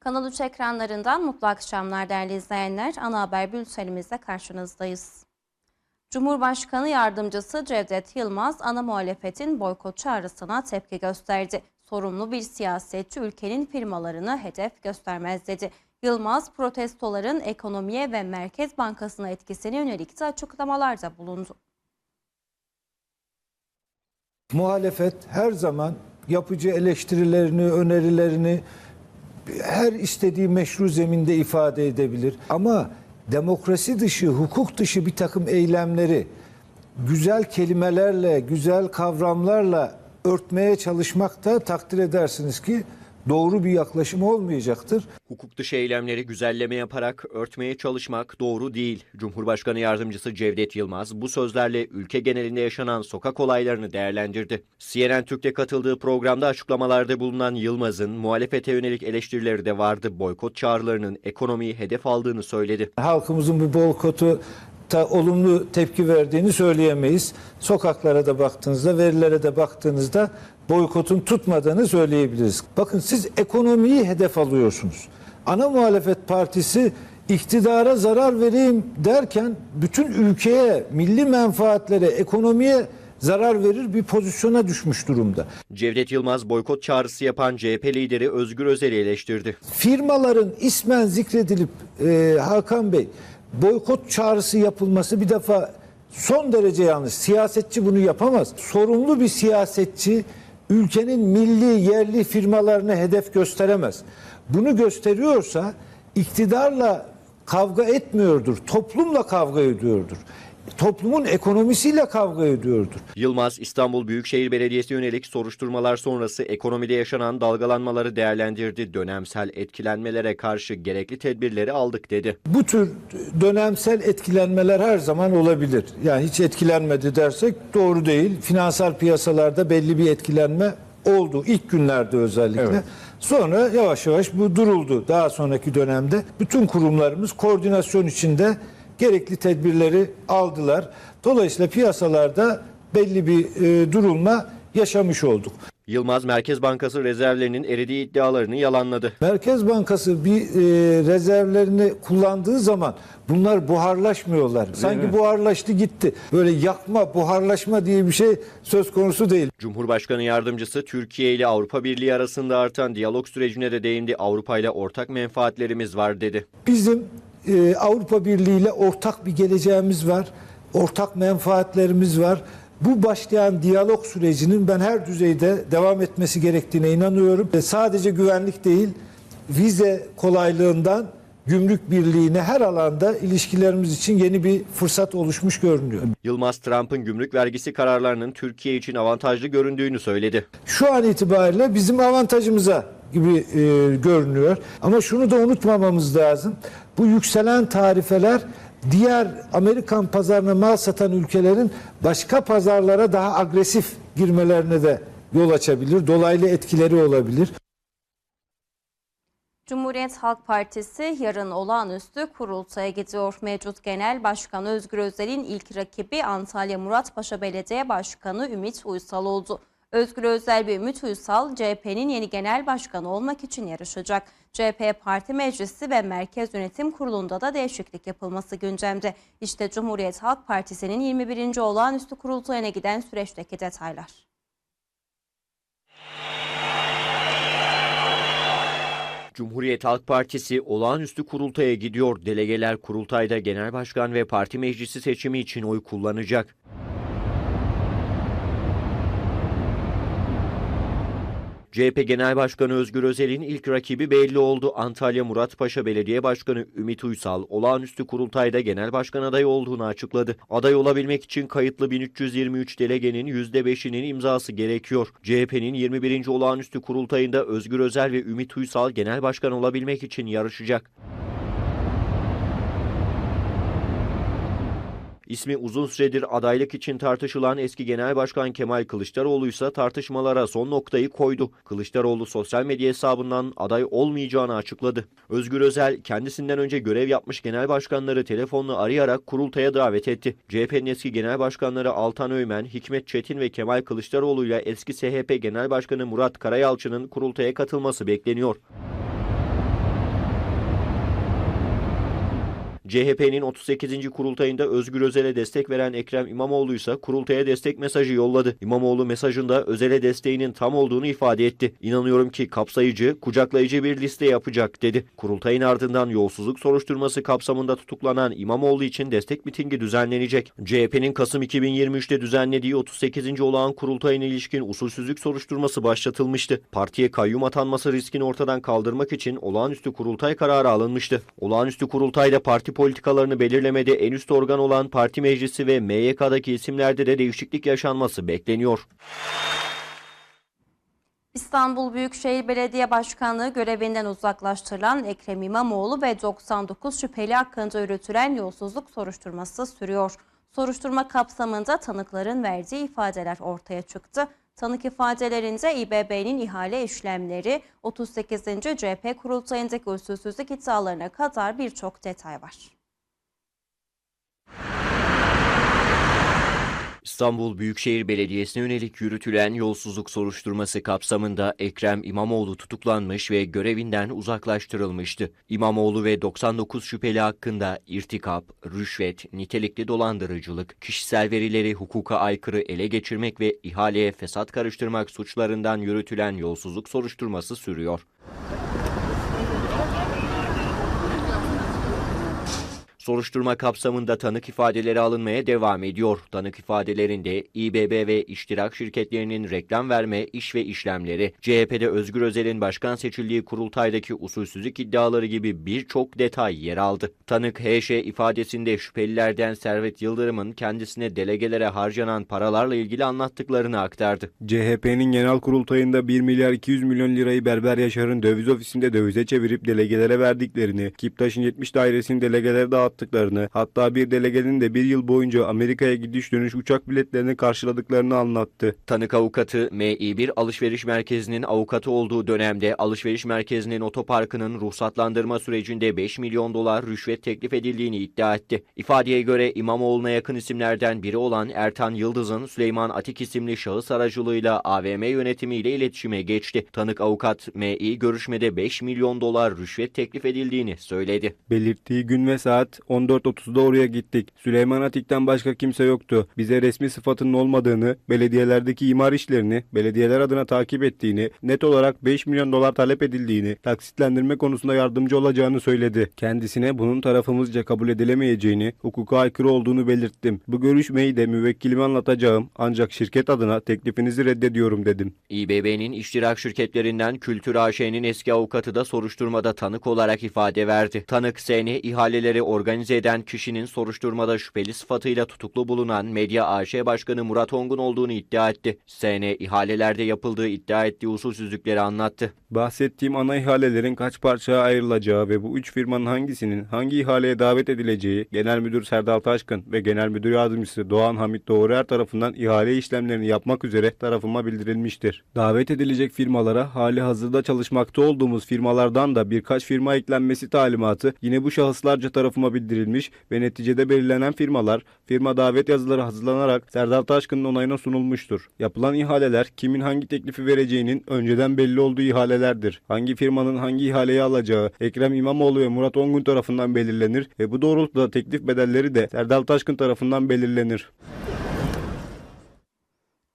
Kanal 3 ekranlarından mutlu akşamlar değerli izleyenler. Ana haber bültenimizde karşınızdayız. Cumhurbaşkanı Yardımcısı Cevdet Yılmaz, ana muhalefetin boykot çağrısına tepki gösterdi. Sorumlu bir siyasetçi ülkenin firmalarını hedef göstermez dedi. Yılmaz, protestoların ekonomiye ve Merkez Bankası'na etkisine yönelik de açıklamalarda bulundu. Muhalefet her zaman yapıcı eleştirilerini, önerilerini her istediği meşru zeminde ifade edebilir. Ama demokrasi dışı, hukuk dışı bir takım eylemleri güzel kelimelerle, güzel kavramlarla örtmeye çalışmakta takdir edersiniz ki doğru bir yaklaşım olmayacaktır. Hukuk dışı eylemleri güzelleme yaparak örtmeye çalışmak doğru değil. Cumhurbaşkanı Yardımcısı Cevdet Yılmaz bu sözlerle ülke genelinde yaşanan sokak olaylarını değerlendirdi. CNN Türk'te katıldığı programda açıklamalarda bulunan Yılmaz'ın muhalefete yönelik eleştirileri de vardı. Boykot çağrılarının ekonomiyi hedef aldığını söyledi. Halkımızın bu boykotu ta olumlu tepki verdiğini söyleyemeyiz. Sokaklara da baktığınızda, verilere de baktığınızda boykotun tutmadığını söyleyebiliriz. Bakın siz ekonomiyi hedef alıyorsunuz. Ana muhalefet partisi iktidara zarar vereyim derken bütün ülkeye, milli menfaatlere, ekonomiye zarar verir bir pozisyona düşmüş durumda. Cevdet Yılmaz boykot çağrısı yapan CHP lideri Özgür Özel'i eleştirdi. firmaların ismen zikredilip e, Hakan Bey boykot çağrısı yapılması bir defa son derece yanlış. Siyasetçi bunu yapamaz. Sorumlu bir siyasetçi ülkenin milli yerli firmalarını hedef gösteremez. Bunu gösteriyorsa iktidarla kavga etmiyordur. Toplumla kavga ediyordur. Toplumun ekonomisiyle kavga ediyordur. Yılmaz, İstanbul Büyükşehir Belediyesi yönelik soruşturmalar sonrası ekonomide yaşanan dalgalanmaları değerlendirdi. Dönemsel etkilenmelere karşı gerekli tedbirleri aldık dedi. Bu tür dönemsel etkilenmeler her zaman olabilir. Yani hiç etkilenmedi dersek doğru değil. Finansal piyasalarda belli bir etkilenme oldu ilk günlerde özellikle. Sonra yavaş yavaş bu duruldu. Daha sonraki dönemde bütün kurumlarımız koordinasyon içinde gerekli tedbirleri aldılar. Dolayısıyla piyasalarda belli bir e, durulma yaşamış olduk. Yılmaz, Merkez Bankası rezervlerinin eridiği iddialarını yalanladı. Merkez Bankası bir e, rezervlerini kullandığı zaman bunlar buharlaşmıyorlar. Sanki buharlaştı gitti. Böyle yakma, buharlaşma diye bir şey söz konusu değil. Cumhurbaşkanı Yardımcısı Türkiye ile Avrupa Birliği arasında artan diyalog sürecine de değindi. Avrupa ile ortak menfaatlerimiz var dedi. Bizim e, Avrupa Birliği ile ortak bir geleceğimiz var. Ortak menfaatlerimiz var. Bu başlayan diyalog sürecinin ben her düzeyde devam etmesi gerektiğine inanıyorum. E, sadece güvenlik değil, vize kolaylığından gümrük birliğine her alanda ilişkilerimiz için yeni bir fırsat oluşmuş görünüyor. Yılmaz, Trump'ın gümrük vergisi kararlarının Türkiye için avantajlı göründüğünü söyledi. Şu an itibariyle bizim avantajımıza gibi e, görünüyor. Ama şunu da unutmamamız lazım. Bu yükselen tarifeler diğer Amerikan pazarına mal satan ülkelerin başka pazarlara daha agresif girmelerine de yol açabilir. Dolaylı etkileri olabilir. Cumhuriyet Halk Partisi yarın olağanüstü kurultaya gidiyor. Mevcut Genel Başkan Özgür Özel'in ilk rakibi Antalya Muratpaşa Belediye Başkanı Ümit Uysal oldu. Özgür Özel ve Ümit Uysal CHP'nin yeni genel başkanı olmak için yarışacak. CHP Parti Meclisi ve Merkez Yönetim Kurulu'nda da değişiklik yapılması gündemde. İşte Cumhuriyet Halk Partisi'nin 21. olağanüstü kurultayına giden süreçteki detaylar. Cumhuriyet Halk Partisi olağanüstü kurultaya gidiyor. Delegeler kurultayda genel başkan ve parti meclisi seçimi için oy kullanacak. CHP Genel Başkanı Özgür Özel'in ilk rakibi belli oldu. Antalya Muratpaşa Belediye Başkanı Ümit Uysal olağanüstü kurultayda genel başkan adayı olduğunu açıkladı. Aday olabilmek için kayıtlı 1323 delegenin %5'inin imzası gerekiyor. CHP'nin 21. olağanüstü kurultayında Özgür Özel ve Ümit Uysal genel başkan olabilmek için yarışacak. İsmi uzun süredir adaylık için tartışılan eski Genel Başkan Kemal Kılıçdaroğlu ise tartışmalara son noktayı koydu. Kılıçdaroğlu sosyal medya hesabından aday olmayacağını açıkladı. Özgür Özel kendisinden önce görev yapmış genel başkanları telefonla arayarak kurultaya davet etti. CHP'nin eski genel başkanları Altan Öymen, Hikmet Çetin ve Kemal Kılıçdaroğlu ile eski SHP Genel Başkanı Murat Karayalçı'nın kurultaya katılması bekleniyor. CHP'nin 38. kurultayında Özgür Özel'e destek veren Ekrem İmamoğlu ise kurultaya destek mesajı yolladı. İmamoğlu mesajında Özel'e desteğinin tam olduğunu ifade etti. İnanıyorum ki kapsayıcı, kucaklayıcı bir liste yapacak dedi. Kurultayın ardından yolsuzluk soruşturması kapsamında tutuklanan İmamoğlu için destek mitingi düzenlenecek. CHP'nin Kasım 2023'te düzenlediği 38. olağan kurultayına ilişkin usulsüzlük soruşturması başlatılmıştı. Partiye kayyum atanması riskini ortadan kaldırmak için olağanüstü kurultay kararı alınmıştı. Olağanüstü kurultayda parti politikalarını belirlemede en üst organ olan parti meclisi ve MYK'daki isimlerde de değişiklik yaşanması bekleniyor. İstanbul Büyükşehir Belediye Başkanlığı görevinden uzaklaştırılan Ekrem İmamoğlu ve 99 şüpheli hakkında yürütülen yolsuzluk soruşturması sürüyor. Soruşturma kapsamında tanıkların verdiği ifadeler ortaya çıktı. Tanık ifadelerinde İBB'nin ihale işlemleri 38. CHP kurultayındaki usulsüzlük iddialarına kadar birçok detay var. İstanbul Büyükşehir Belediyesi'ne yönelik yürütülen yolsuzluk soruşturması kapsamında Ekrem İmamoğlu tutuklanmış ve görevinden uzaklaştırılmıştı. İmamoğlu ve 99 şüpheli hakkında irtikap, rüşvet, nitelikli dolandırıcılık, kişisel verileri hukuka aykırı ele geçirmek ve ihaleye fesat karıştırmak suçlarından yürütülen yolsuzluk soruşturması sürüyor. Soruşturma kapsamında tanık ifadeleri alınmaya devam ediyor. Tanık ifadelerinde İBB ve iştirak şirketlerinin reklam verme iş ve işlemleri, CHP'de Özgür Özel'in başkan seçildiği kurultaydaki usulsüzlük iddiaları gibi birçok detay yer aldı. Tanık HŞ ifadesinde şüphelilerden Servet Yıldırım'ın kendisine delegelere harcanan paralarla ilgili anlattıklarını aktardı. CHP'nin genel kurultayında 1 milyar 200 milyon lirayı Berber Yaşar'ın döviz ofisinde dövize çevirip delegelere verdiklerini, Kiptaş'ın 70 dairesini delegelere dağıttıklarını, hatta bir delegenin de bir yıl boyunca Amerika'ya gidiş dönüş uçak biletlerini karşıladıklarını anlattı. Tanık avukatı Mİ1 alışveriş merkezinin avukatı olduğu dönemde alışveriş merkezinin otoparkının ruhsatlandırma sürecinde 5 milyon dolar rüşvet teklif edildiğini iddia etti. İfadeye göre İmamoğlu'na yakın isimlerden biri olan Ertan Yıldız'ın Süleyman Atik isimli şahıs aracılığıyla AVM yönetimiyle iletişime geçti. Tanık avukat Mİ görüşmede 5 milyon dolar rüşvet teklif edildiğini söyledi. Belirttiği gün ve saat 14.30'da oraya gittik. Süleyman Atik'ten başka kimse yoktu. Bize resmi sıfatının olmadığını, belediyelerdeki imar işlerini belediyeler adına takip ettiğini, net olarak 5 milyon dolar talep edildiğini, taksitlendirme konusunda yardımcı olacağını söyledi. Kendisine bunun tarafımızca kabul edilemeyeceğini, hukuka aykırı olduğunu belirttim. Bu görüşmeyi de müvekkilime anlatacağım ancak şirket adına teklifinizi reddediyorum dedim. İBB'nin iştirak şirketlerinden Kültür AŞ'nin eski avukatı da soruşturmada tanık olarak ifade verdi. Tanık SN ihaleleri organize eden kişinin soruşturmada şüpheli sıfatıyla tutuklu bulunan Medya AŞ Başkanı Murat Ongun olduğunu iddia etti. SN ihalelerde yapıldığı iddia ettiği usulsüzlükleri anlattı. Bahsettiğim ana ihalelerin kaç parçaya ayrılacağı ve bu üç firmanın hangisinin hangi ihaleye davet edileceği Genel Müdür Serdal Taşkın ve Genel Müdür Yardımcısı Doğan Hamit Doğruer tarafından ihale işlemlerini yapmak üzere tarafıma bildirilmiştir. Davet edilecek firmalara hali hazırda çalışmakta olduğumuz firmalardan da birkaç firma eklenmesi talimatı yine bu şahıslarca tarafıma bildirilmiş ve neticede belirlenen firmalar firma davet yazıları hazırlanarak Serdal Taşkın'ın onayına sunulmuştur. Yapılan ihaleler kimin hangi teklifi vereceğinin önceden belli olduğu ihalelerdir. Hangi firmanın hangi ihaleyi alacağı Ekrem İmamoğlu ve Murat Ongun tarafından belirlenir ve bu doğrultuda teklif bedelleri de Serdal Taşkın tarafından belirlenir.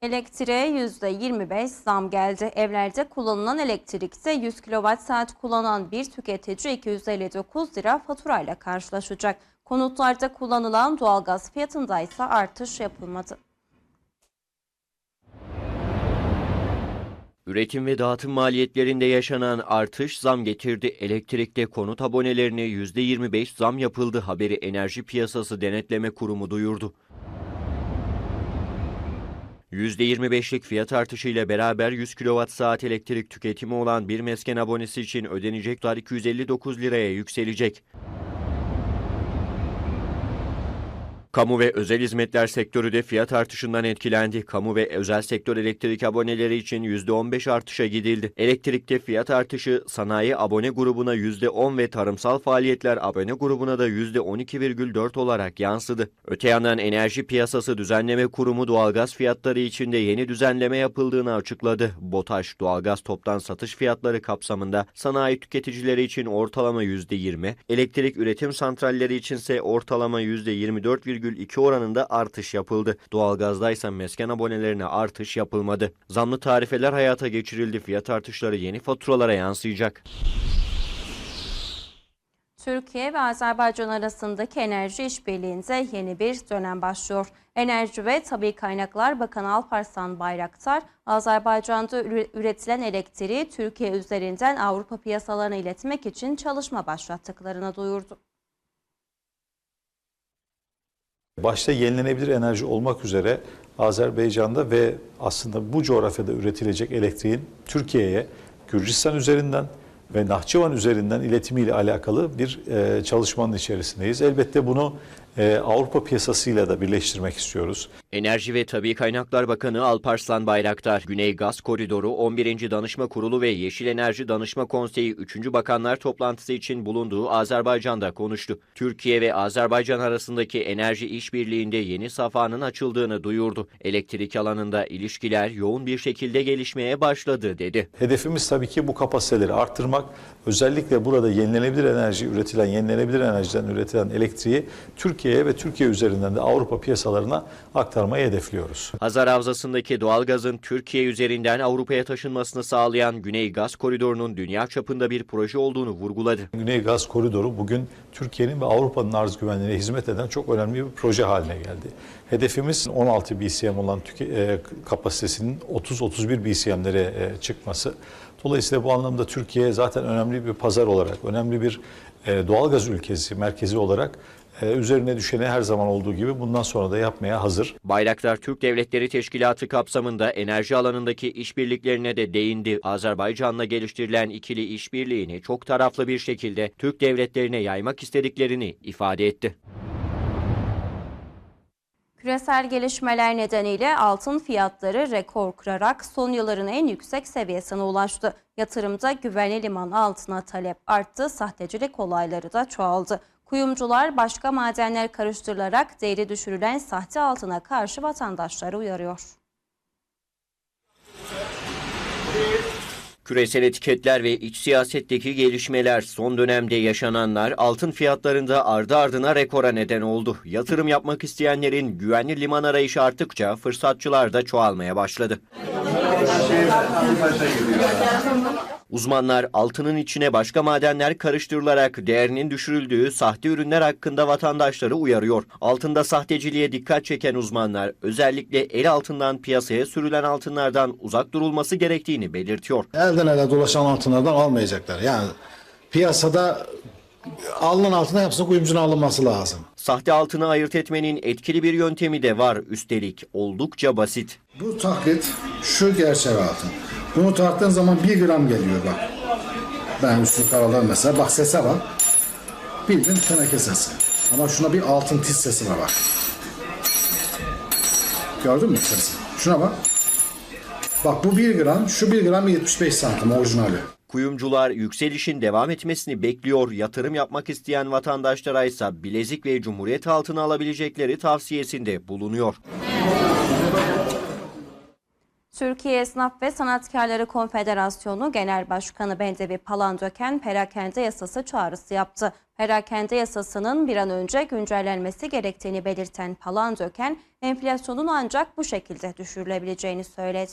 Elektriğe %25 zam geldi. Evlerde kullanılan elektrikte 100 kWh kullanan bir tüketici 259 lira faturayla karşılaşacak. Konutlarda kullanılan doğalgaz fiyatında ise artış yapılmadı. Üretim ve dağıtım maliyetlerinde yaşanan artış zam getirdi. Elektrikte konut abonelerine %25 zam yapıldı haberi Enerji Piyasası Denetleme Kurumu duyurdu. %25'lik fiyat artışıyla beraber 100 kWh elektrik tüketimi olan bir mesken abonesi için ödenecek tutar 259 liraya yükselecek. Kamu ve özel hizmetler sektörü de fiyat artışından etkilendi. Kamu ve özel sektör elektrik aboneleri için %15 artışa gidildi. Elektrikte fiyat artışı sanayi abone grubuna %10 ve tarımsal faaliyetler abone grubuna da %12,4 olarak yansıdı. Öte yandan Enerji Piyasası Düzenleme Kurumu doğalgaz fiyatları için de yeni düzenleme yapıldığını açıkladı. BOTAŞ doğalgaz toptan satış fiyatları kapsamında sanayi tüketicileri için ortalama %20, elektrik üretim santralleri içinse ortalama %24,2 oranında artış yapıldı. Doğalgazda ise mesken abonelerine artış yapılmadı. Zamlı tarifeler hayata geçirildi. Fiyat artışları yeni faturalara yansıyacak. Türkiye ve Azerbaycan arasındaki enerji işbirliğinde yeni bir dönem başlıyor. Enerji ve Tabi Kaynaklar Bakanı Alparslan Bayraktar, Azerbaycan'da üre- üretilen elektriği Türkiye üzerinden Avrupa piyasalarına iletmek için çalışma başlattıklarını duyurdu. Başta yenilenebilir enerji olmak üzere Azerbaycan'da ve aslında bu coğrafyada üretilecek elektriğin Türkiye'ye Gürcistan üzerinden ve Nahçıvan üzerinden iletimiyle alakalı bir e, çalışmanın içerisindeyiz. Elbette bunu e, Avrupa piyasasıyla da birleştirmek istiyoruz. Enerji ve Tabi Kaynaklar Bakanı Alparslan Bayraktar, Güney Gaz Koridoru 11. Danışma Kurulu ve Yeşil Enerji Danışma Konseyi 3. Bakanlar toplantısı için bulunduğu Azerbaycan'da konuştu. Türkiye ve Azerbaycan arasındaki enerji işbirliğinde yeni safhanın açıldığını duyurdu. Elektrik alanında ilişkiler yoğun bir şekilde gelişmeye başladı dedi. Hedefimiz tabii ki bu kapasiteleri arttırmak. Özellikle burada yenilenebilir enerji üretilen, yenilenebilir enerjiden üretilen elektriği Türkiye'ye ve Türkiye üzerinden de Avrupa piyasalarına aktarmayı hedefliyoruz. Hazar Havzası'ndaki doğalgazın Türkiye üzerinden Avrupa'ya taşınmasını sağlayan Güney Gaz Koridoru'nun dünya çapında bir proje olduğunu vurguladı. Güney Gaz Koridoru bugün Türkiye'nin ve Avrupa'nın arz güvenliğine hizmet eden çok önemli bir proje haline geldi. Hedefimiz 16 BCM olan e, kapasitesinin 30-31 BCM'lere e, çıkması. Dolayısıyla bu anlamda Türkiye zaten önemli bir pazar olarak, önemli bir e, doğalgaz ülkesi, merkezi olarak e, üzerine düşeni her zaman olduğu gibi bundan sonra da yapmaya hazır. Bayraktar Türk Devletleri Teşkilatı kapsamında enerji alanındaki işbirliklerine de değindi. Azerbaycan'la geliştirilen ikili işbirliğini çok taraflı bir şekilde Türk devletlerine yaymak istediklerini ifade etti. Küresel gelişmeler nedeniyle altın fiyatları rekor kırarak son yılların en yüksek seviyesine ulaştı. Yatırımda güvenli liman altına talep arttı, sahtecilik olayları da çoğaldı. Kuyumcular başka madenler karıştırılarak değeri düşürülen sahte altına karşı vatandaşları uyarıyor. Küresel etiketler ve iç siyasetteki gelişmeler son dönemde yaşananlar altın fiyatlarında ardı ardına rekora neden oldu. Yatırım yapmak isteyenlerin güvenli liman arayışı arttıkça fırsatçılar da çoğalmaya başladı. Uzmanlar altının içine başka madenler karıştırılarak değerinin düşürüldüğü sahte ürünler hakkında vatandaşları uyarıyor. Altında sahteciliğe dikkat çeken uzmanlar özellikle el altından piyasaya sürülen altınlardan uzak durulması gerektiğini belirtiyor. elden ele dolaşan altınlardan almayacaklar. Yani piyasada alınan altına hepsinin kuyumcunun alınması lazım. Sahte altını ayırt etmenin etkili bir yöntemi de var üstelik oldukça basit. Bu taklit şu gerçek altın. Bunu tarttığın zaman 1 gram geliyor bak. Ben üstü karalar mesela bak sese bak. Bildiğin teneke sesi. Ama şuna bir altın tiz sesi var bak. Gördün mü sesi? Şuna bak. Bak bu 1 gram, şu 1 gram 75 santim orijinali. Kuyumcular yükselişin devam etmesini bekliyor. Yatırım yapmak isteyen vatandaşlara ise bilezik ve cumhuriyet altını alabilecekleri tavsiyesinde bulunuyor. Türkiye Esnaf ve Sanatkarları Konfederasyonu Genel Başkanı Bendevi Palandöken perakende yasası çağrısı yaptı. Perakende yasasının bir an önce güncellenmesi gerektiğini belirten Palandöken, enflasyonun ancak bu şekilde düşürülebileceğini söyledi.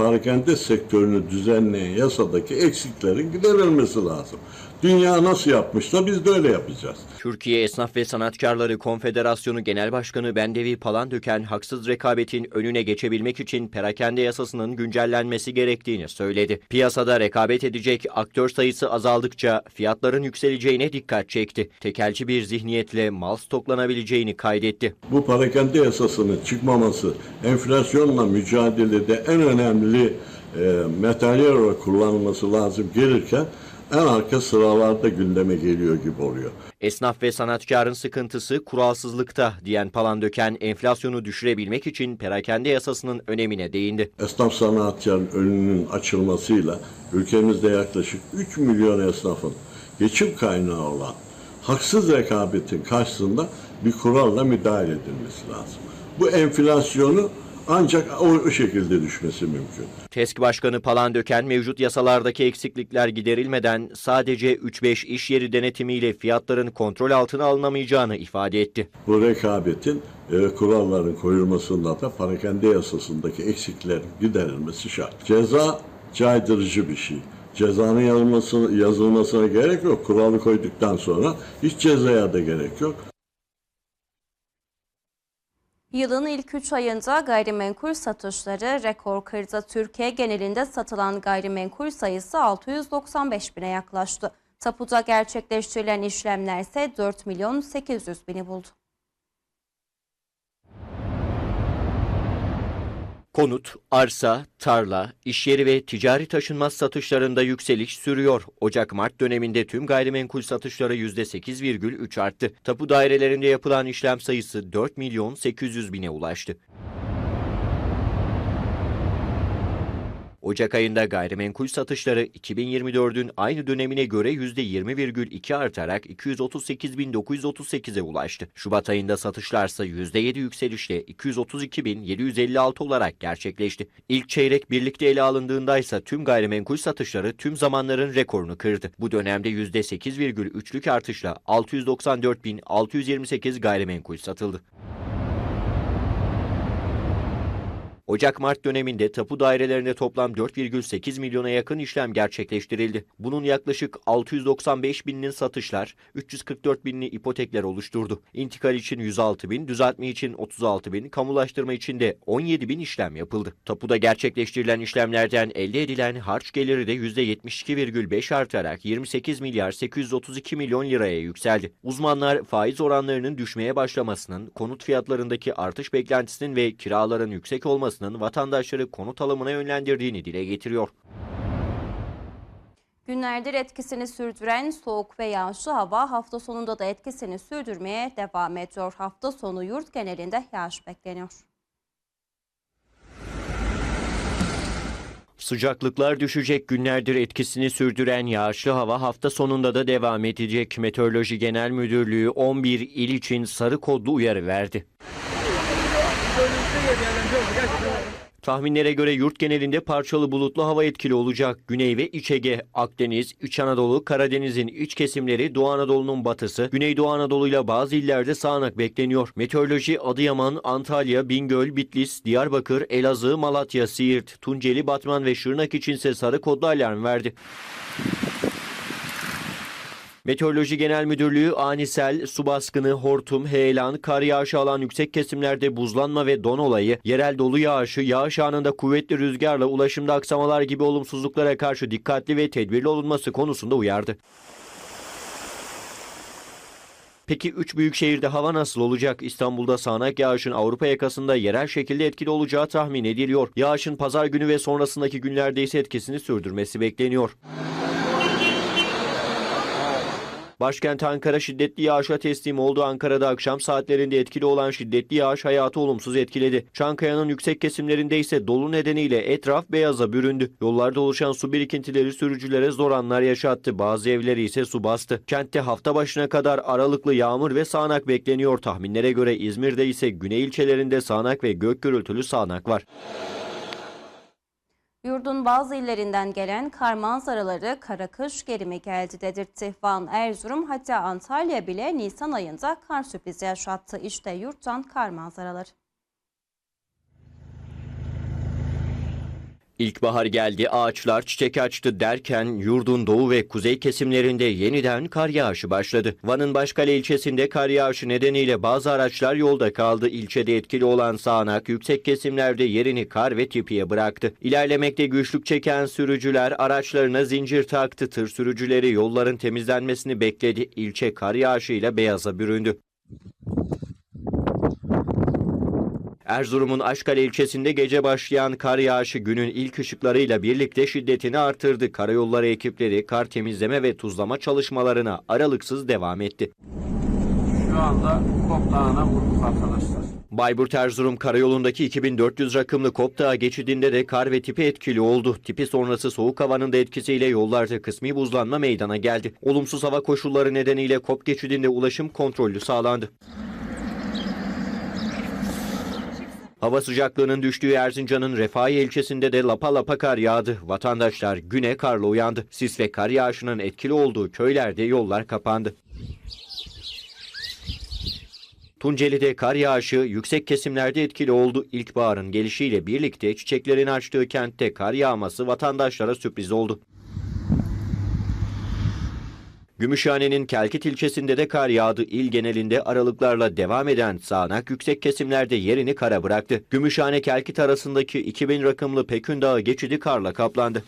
Parakende sektörünü düzenleyen yasadaki eksiklerin giderilmesi lazım. Dünya nasıl yapmışsa biz de öyle yapacağız. Türkiye Esnaf ve Sanatkarları Konfederasyonu Genel Başkanı Bendevi Palandöken haksız rekabetin önüne geçebilmek için perakende yasasının güncellenmesi gerektiğini söyledi. Piyasada rekabet edecek aktör sayısı azaldıkça fiyatların yükseleceğine dikkat çekti. Tekelci bir zihniyetle mal stoklanabileceğini kaydetti. Bu parakende yasasının çıkmaması enflasyonla mücadelede en önemli e, materyal olarak kullanılması lazım gelirken en arka sıralarda gündeme geliyor gibi oluyor. Esnaf ve sanatkarın sıkıntısı kuralsızlıkta diyen Palandöken enflasyonu düşürebilmek için perakende yasasının önemine değindi. Esnaf sanatkarın önünün açılmasıyla ülkemizde yaklaşık 3 milyon esnafın geçim kaynağı olan haksız rekabetin karşısında bir kuralla müdahale edilmesi lazım. Bu enflasyonu ancak o, o şekilde düşmesi mümkün. TESK Başkanı Palandöken mevcut yasalardaki eksiklikler giderilmeden sadece 3-5 iş yeri denetimiyle fiyatların kontrol altına alınamayacağını ifade etti. Bu rekabetin e, kuralların koyulmasında da parakende yasasındaki eksiklerin giderilmesi şart. Ceza caydırıcı bir şey. Cezanın yazılmasına, yazılmasına gerek yok. Kuralı koyduktan sonra hiç cezaya da gerek yok. Yılın ilk 3 ayında gayrimenkul satışları rekor kırdı. Türkiye genelinde satılan gayrimenkul sayısı 695 bine yaklaştı. Tapuda gerçekleştirilen işlemler ise 4 milyon 800 bini buldu. Konut, arsa, tarla, iş yeri ve ticari taşınmaz satışlarında yükseliş sürüyor. Ocak-Mart döneminde tüm gayrimenkul satışları %8,3 arttı. Tapu dairelerinde yapılan işlem sayısı 4 milyon 800 bine ulaştı. Ocak ayında gayrimenkul satışları 2024'ün aynı dönemine göre %20,2 artarak 238.938'e ulaştı. Şubat ayında satışlarsa %7 yükselişle 232.756 olarak gerçekleşti. İlk çeyrek birlikte ele alındığında ise tüm gayrimenkul satışları tüm zamanların rekorunu kırdı. Bu dönemde %8,3'lük artışla 694.628 gayrimenkul satıldı. Ocak-Mart döneminde tapu dairelerinde toplam 4,8 milyona yakın işlem gerçekleştirildi. Bunun yaklaşık 695 bininin satışlar, 344 binini ipotekler oluşturdu. İntikal için 106 bin, düzeltme için 36 bin, kamulaştırma için de 17 bin işlem yapıldı. Tapuda gerçekleştirilen işlemlerden elde edilen harç geliri de %72,5 artarak 28 milyar 832 milyon liraya yükseldi. Uzmanlar faiz oranlarının düşmeye başlamasının, konut fiyatlarındaki artış beklentisinin ve kiraların yüksek olmasının vatandaşları konut alımına yönlendirdiğini dile getiriyor. Günlerdir etkisini sürdüren soğuk ve yağışlı hava hafta sonunda da etkisini sürdürmeye devam ediyor. Hafta sonu yurt genelinde yağış bekleniyor. Sıcaklıklar düşecek günlerdir etkisini sürdüren yağışlı hava hafta sonunda da devam edecek. Meteoroloji Genel Müdürlüğü 11 il için sarı kodlu uyarı verdi. Tahminlere göre yurt genelinde parçalı bulutlu hava etkili olacak. Güney ve İç Ege, Akdeniz, İç Anadolu, Karadeniz'in iç kesimleri, Doğu Anadolu'nun batısı, Güneydoğu Anadolu ile bazı illerde sağanak bekleniyor. Meteoroloji Adıyaman, Antalya, Bingöl, Bitlis, Diyarbakır, Elazığ, Malatya, Siirt, Tunceli, Batman ve Şırnak içinse sarı kodlu alarm verdi. Meteoroloji Genel Müdürlüğü anisel, su baskını, hortum, heyelan, kar yağışı alan yüksek kesimlerde buzlanma ve don olayı, yerel dolu yağışı, yağış anında kuvvetli rüzgarla ulaşımda aksamalar gibi olumsuzluklara karşı dikkatli ve tedbirli olunması konusunda uyardı. Peki 3 büyük şehirde hava nasıl olacak? İstanbul'da sağanak yağışın Avrupa yakasında yerel şekilde etkili olacağı tahmin ediliyor. Yağışın pazar günü ve sonrasındaki günlerde ise etkisini sürdürmesi bekleniyor. Başkent Ankara şiddetli yağışa teslim oldu. Ankara'da akşam saatlerinde etkili olan şiddetli yağış hayatı olumsuz etkiledi. Çankaya'nın yüksek kesimlerinde ise dolu nedeniyle etraf beyaza büründü. Yollarda oluşan su birikintileri sürücülere zor anlar yaşattı. Bazı evleri ise su bastı. Kentte hafta başına kadar aralıklı yağmur ve sağanak bekleniyor. Tahminlere göre İzmir'de ise güney ilçelerinde sağanak ve gök gürültülü sağanak var. Yurdun bazı illerinden gelen kar manzaraları kara kış geri mi geldi dedirtti. Van, Erzurum hatta Antalya bile Nisan ayında kar sürprizi yaşattı. İşte yurttan kar manzaraları. İlkbahar geldi, ağaçlar çiçek açtı derken yurdun doğu ve kuzey kesimlerinde yeniden kar yağışı başladı. Van'ın Başkale ilçesinde kar yağışı nedeniyle bazı araçlar yolda kaldı. İlçede etkili olan sağanak yüksek kesimlerde yerini kar ve tipiye bıraktı. İlerlemekte güçlük çeken sürücüler araçlarına zincir taktı. Tır sürücüleri yolların temizlenmesini bekledi. İlçe kar yağışıyla beyaza büründü. Erzurum'un Aşkale ilçesinde gece başlayan kar yağışı günün ilk ışıklarıyla birlikte şiddetini artırdı. Karayolları ekipleri kar temizleme ve tuzlama çalışmalarına aralıksız devam etti. Şu anda Kop Dağı'na vurduk arkadaşlar. Bayburt Erzurum karayolundaki 2400 rakımlı Kopdağ geçidinde de kar ve tipi etkili oldu. Tipi sonrası soğuk havanın da etkisiyle yollarda kısmi buzlanma meydana geldi. Olumsuz hava koşulları nedeniyle Kop geçidinde ulaşım kontrollü sağlandı. Hava sıcaklığının düştüğü Erzincan'ın Refahiye ilçesinde de lapa lapa kar yağdı. Vatandaşlar güne karla uyandı. Sis ve kar yağışının etkili olduğu köylerde yollar kapandı. Tunceli'de kar yağışı yüksek kesimlerde etkili oldu. İlkbaharın gelişiyle birlikte çiçeklerin açtığı kentte kar yağması vatandaşlara sürpriz oldu. Gümüşhane'nin Kelkit ilçesinde de kar yağdı. İl genelinde aralıklarla devam eden sağanak yüksek kesimlerde yerini kara bıraktı. Gümüşhane Kelkit arasındaki 2000 rakımlı Pekün Dağı geçidi karla kaplandı.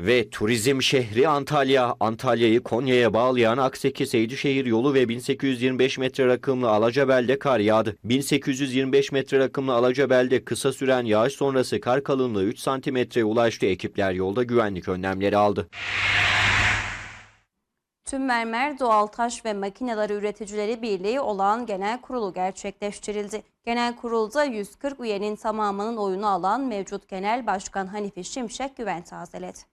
Ve turizm şehri Antalya, Antalya'yı Konya'ya bağlayan Akseki Seydişehir yolu ve 1825 metre rakımlı Alacabel'de kar yağdı. 1825 metre rakımlı Alacabel'de kısa süren yağış sonrası kar kalınlığı 3 santimetreye ulaştı. Ekipler yolda güvenlik önlemleri aldı. Tüm Mermer Doğal Taş ve Makineleri Üreticileri Birliği olağan genel kurulu gerçekleştirildi. Genel kurulda 140 üyenin tamamının oyunu alan mevcut Genel Başkan Hanifi Şimşek güven tazeledi.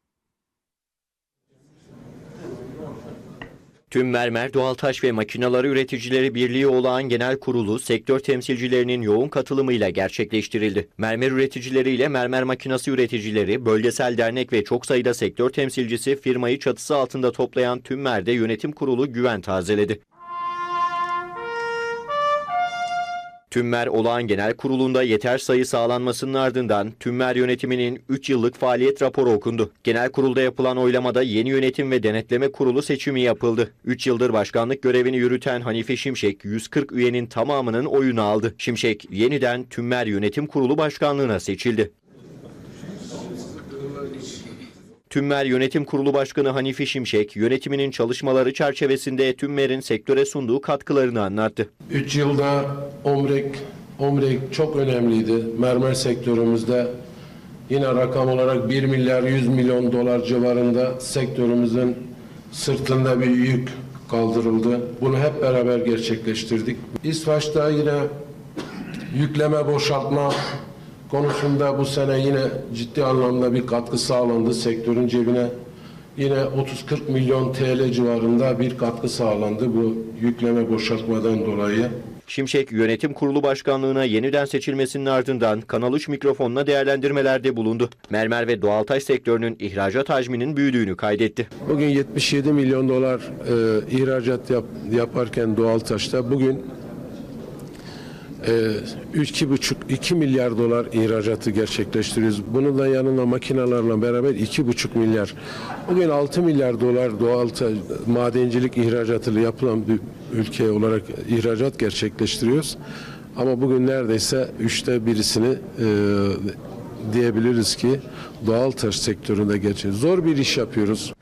Tüm Mermer Doğaltaş ve Makinaları Üreticileri Birliği olağan genel kurulu sektör temsilcilerinin yoğun katılımıyla gerçekleştirildi. Mermer üreticileri ile mermer makinası üreticileri, bölgesel dernek ve çok sayıda sektör temsilcisi firmayı çatısı altında toplayan Tümmer'de yönetim kurulu güven tazeledi. Tümmer Olağan Genel Kurulu'nda yeter sayı sağlanmasının ardından Tümmer yönetiminin 3 yıllık faaliyet raporu okundu. Genel kurulda yapılan oylamada yeni yönetim ve denetleme kurulu seçimi yapıldı. 3 yıldır başkanlık görevini yürüten Hanife Şimşek 140 üyenin tamamının oyunu aldı. Şimşek yeniden Tümmer Yönetim Kurulu başkanlığına seçildi. Tümmer Yönetim Kurulu Başkanı Hanife Şimşek, yönetiminin çalışmaları çerçevesinde Tümmer'in sektöre sunduğu katkılarını anlattı. 3 yılda Omrek, Omrek çok önemliydi. Mermer sektörümüzde yine rakam olarak 1 milyar 100 milyon dolar civarında sektörümüzün sırtında bir yük kaldırıldı. Bunu hep beraber gerçekleştirdik. İsvaç'ta yine yükleme boşaltma konusunda bu sene yine ciddi anlamda bir katkı sağlandı. Sektörün cebine yine 30-40 milyon TL civarında bir katkı sağlandı bu yükleme boşaltmadan dolayı. Şimşek yönetim kurulu başkanlığına yeniden seçilmesinin ardından Kanal 3 mikrofonla değerlendirmelerde bulundu. Mermer ve doğaltaş sektörünün ihracat hacminin büyüdüğünü kaydetti. Bugün 77 milyon dolar e, ihracat yap, yaparken Doğaltaş'ta bugün e, 2,5-2 milyar dolar ihracatı gerçekleştiriyoruz. Bunun da yanına makinalarla beraber 2,5 milyar. Bugün 6 milyar dolar doğal madencilik ihracatıyla yapılan bir ülke olarak ihracat gerçekleştiriyoruz. Ama bugün neredeyse üçte birisini e, diyebiliriz ki doğal taş sektöründe gerçek. Zor bir iş yapıyoruz.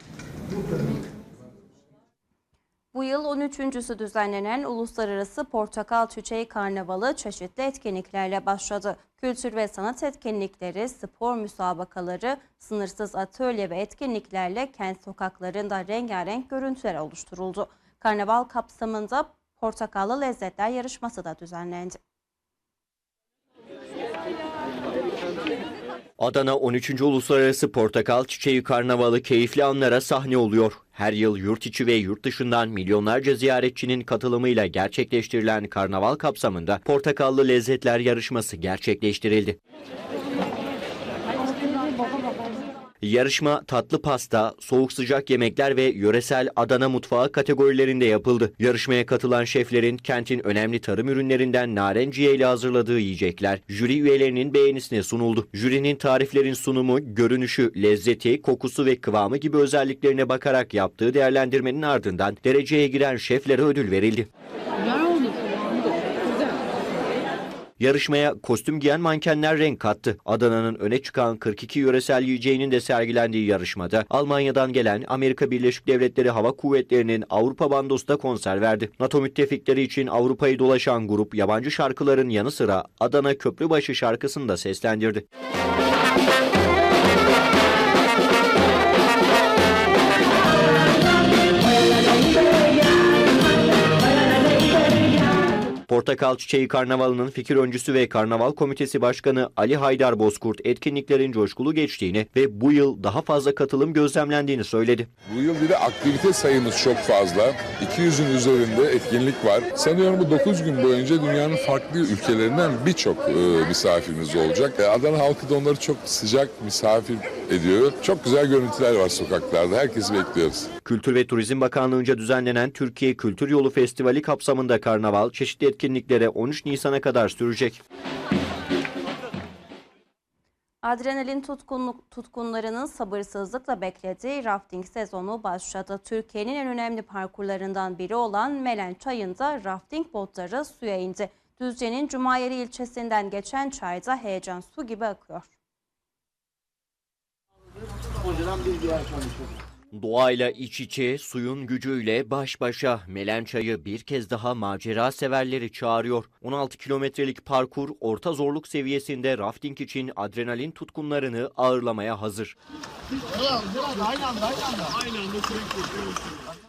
Bu yıl 13.sü düzenlenen Uluslararası Portakal Çiçeği Karnavalı çeşitli etkinliklerle başladı. Kültür ve sanat etkinlikleri, spor müsabakaları, sınırsız atölye ve etkinliklerle kent sokaklarında rengarenk görüntüler oluşturuldu. Karnaval kapsamında Portakallı Lezzetler Yarışması da düzenlendi. Adana 13. Uluslararası Portakal Çiçeği Karnavalı keyifli anlara sahne oluyor. Her yıl yurt içi ve yurt dışından milyonlarca ziyaretçinin katılımıyla gerçekleştirilen karnaval kapsamında Portakallı Lezzetler Yarışması gerçekleştirildi. Yarışma tatlı pasta, soğuk sıcak yemekler ve yöresel Adana mutfağı kategorilerinde yapıldı. Yarışmaya katılan şeflerin kentin önemli tarım ürünlerinden narenciye ile hazırladığı yiyecekler jüri üyelerinin beğenisine sunuldu. Jürinin tariflerin sunumu, görünüşü, lezzeti, kokusu ve kıvamı gibi özelliklerine bakarak yaptığı değerlendirmenin ardından dereceye giren şeflere ödül verildi. Yarışmaya kostüm giyen mankenler renk kattı. Adana'nın öne çıkan 42 yöresel yiyeceğinin de sergilendiği yarışmada Almanya'dan gelen Amerika Birleşik Devletleri Hava Kuvvetleri'nin Avrupa Bandos'ta konser verdi. NATO müttefikleri için Avrupa'yı dolaşan grup yabancı şarkıların yanı sıra Adana Köprübaşı şarkısını da seslendirdi. Portakal Çiçeği Karnavalı'nın fikir öncüsü ve Karnaval Komitesi Başkanı Ali Haydar Bozkurt etkinliklerin coşkulu geçtiğini ve bu yıl daha fazla katılım gözlemlendiğini söyledi. Bu yıl bir de aktivite sayımız çok fazla. 200'ün üzerinde etkinlik var. Sanıyorum bu 9 gün boyunca dünyanın farklı ülkelerinden birçok e, misafirimiz olacak. E, Adana halkı da onları çok sıcak misafir ediyor. Çok güzel görüntüler var sokaklarda. Herkesi bekliyoruz. Kültür ve Turizm Bakanlığı'nca düzenlenen Türkiye Kültür Yolu Festivali kapsamında karnaval çeşitli etkinliklere 13 Nisan'a kadar sürecek. Adrenalin tutkunluk, tutkunlarının sabırsızlıkla beklediği rafting sezonu başladı. Türkiye'nin en önemli parkurlarından biri olan Melen Çayı'nda rafting botları suya indi. Düzce'nin Cumayeri ilçesinden geçen çayda heyecan su gibi akıyor. Doğayla iç içe, suyun gücüyle baş başa Melen Çayı bir kez daha macera severleri çağırıyor. 16 kilometrelik parkur orta zorluk seviyesinde rafting için adrenalin tutkunlarını ağırlamaya hazır.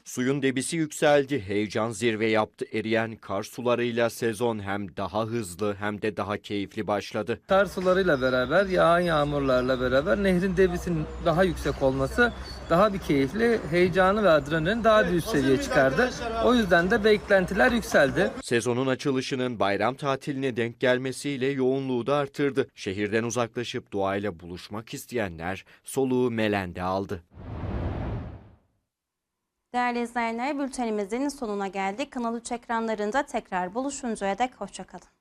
Suyun debisi yükseldi, heyecan zirve yaptı. Eriyen kar sularıyla sezon hem daha hızlı hem de daha keyifli başladı. Kar sularıyla beraber, yağan yağmurlarla beraber nehrin debisinin daha yüksek olması daha bir keyifli, heyecanı ve adrenalini daha bir üst seviye çıkardı. O yüzden de beklentiler yükseldi. Sezonun açılışının bayram tatiline denk gelmesiyle yoğunluğu da artırdı. Şehirden uzaklaşıp doğayla buluşmak isteyenler soluğu Melen'de aldı. Değerli izleyenler bültenimizin sonuna geldik. Kanal 3 ekranlarında tekrar buluşuncaya dek hoşçakalın.